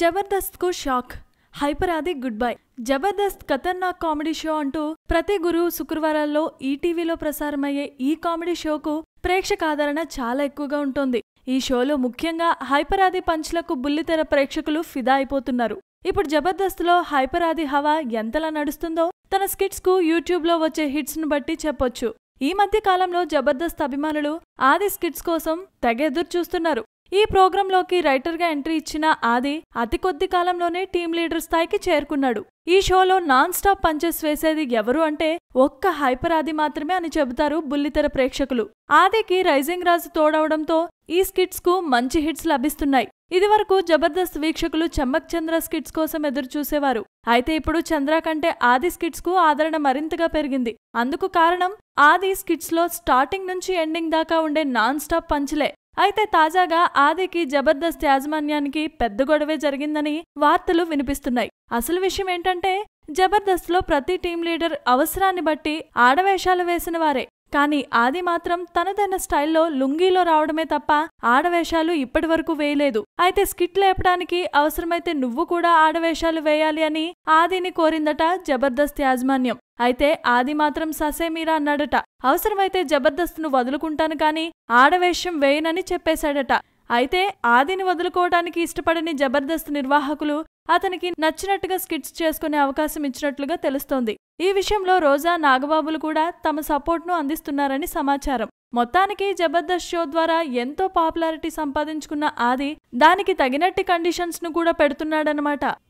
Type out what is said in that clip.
జబర్దస్త్కు shock. Hyper Aadi goodbye. Jabardasth ఖతర్నాక్ comedy show అంటూ ప్రతి గురు శుక్రవారాల్లో ఈటీవీలో ప్రసారమయ్యే ఈ కామెడీ షోకు ప్రేక్షక ఆదరణ చాలా ఎక్కువగా ఉంటుంది. ఈ షోలో ముఖ్యంగా హైపర్ ఆది పంచ్లకు బుల్లితెర ప్రేక్షకులు ఫిదా అయిపోతున్నారు. ఇప్పుడు జబర్దస్త్లో హైపర్ ఆది హవా ఎంతలా నడుస్తుందో తన స్కిట్స్కు యూట్యూబ్లో వచ్చే హిట్స్ను బట్టి చెప్పొచ్చు. ఈ మధ్య కాలంలో జబర్దస్త్ అభిమానులు ఆది స్కిట్స్ కోసం తెగ ఎదురు చూస్తున్నారు ఈ ప్రోగ్రాంలోకి రైటర్గా ఎంట్రీ ఇచ్చిన ఆది అతి కొద్ది కాలంలోనే టీం లీడర్ స్థాయికి చేరుకున్నాడు. ఈ షోలో నాన్ స్టాప్ పంచెస్ వేసేది ఎవరు అంటే ఒక్క హైపర్ ఆది మాత్రమే అని చెబుతారు బుల్లితెర ప్రేక్షకులు. ఆదికి రైజింగ్ రాజు తోడవడంతో ఈ స్కిట్స్కు మంచి హిట్స్ లభిస్తున్నాయి. ఇదివరకు జబర్దస్త్ వీక్షకులు చమ్మక్ చంద్ర స్కిట్స్ కోసం ఎదురు చూసేవారు అయితే ఇప్పుడు చంద్ర కంటే ఆది స్కిట్స్కు ఆదరణ మరింతగా పెరిగింది. అందుకు కారణం ఆది స్కిట్స్లో స్టార్టింగ్ నుంచి ఎండింగ్ దాకా ఉండే నాన్ స్టాప్ పంచ్లే. అయితే తాజాగా ఆదికి జబర్దస్త్ యాజమాన్యానికి పెద్ద గొడవే జరిగిందని వార్తలు వినిపిస్తున్నాయి. అసలు విషయం ఏంటంటే జబర్దస్త్లో ప్రతి టీం లీడర్ అవసరాన్ని బట్టి ఆడవేషాలు వేసిన వారే. కానీ ఆది మాత్రం తనదైన స్టైల్లో లుంగీలో రావడమే తప్ప ఆడవేషాలు ఇప్పటి వరకు వేయలేదు. అయితే స్కిట్ లేపడానికి అవసరమైతే నువ్వు కూడా ఆడవేషాలు వేయాలి అని ఆదిని కోరిందట జబర్దస్త్ యాజమాన్యం. అయితే ఆది మాత్రం ససేమీరా అన్నాడట. అవసరమైతే జబర్దస్త్ను వదులుకుంటాను కానీ ఆడవేషం వేయనని చెప్పేశాడట. అయితే ఆదిని వదులుకోవడానికి ఇష్టపడని జబర్దస్త్ నిర్వాహకులు అతనికి నచ్చినట్టుగా స్కిట్స్ చేసుకునే అవకాశం ఇచ్చినట్లుగా తెలుస్తోంది. ఈ విషయంలో రోజా నాగబాబులు కూడా తమ సపోర్ట్ను అందిస్తున్నారని సమాచారం. మొత్తానికి జబర్దస్త్ షో ద్వారా ఎంతో పాపులారిటీ సంపాదించుకున్న ఆది దానికి తగినట్టి కండిషన్స్ను కూడా పెడుతున్నాడనమాట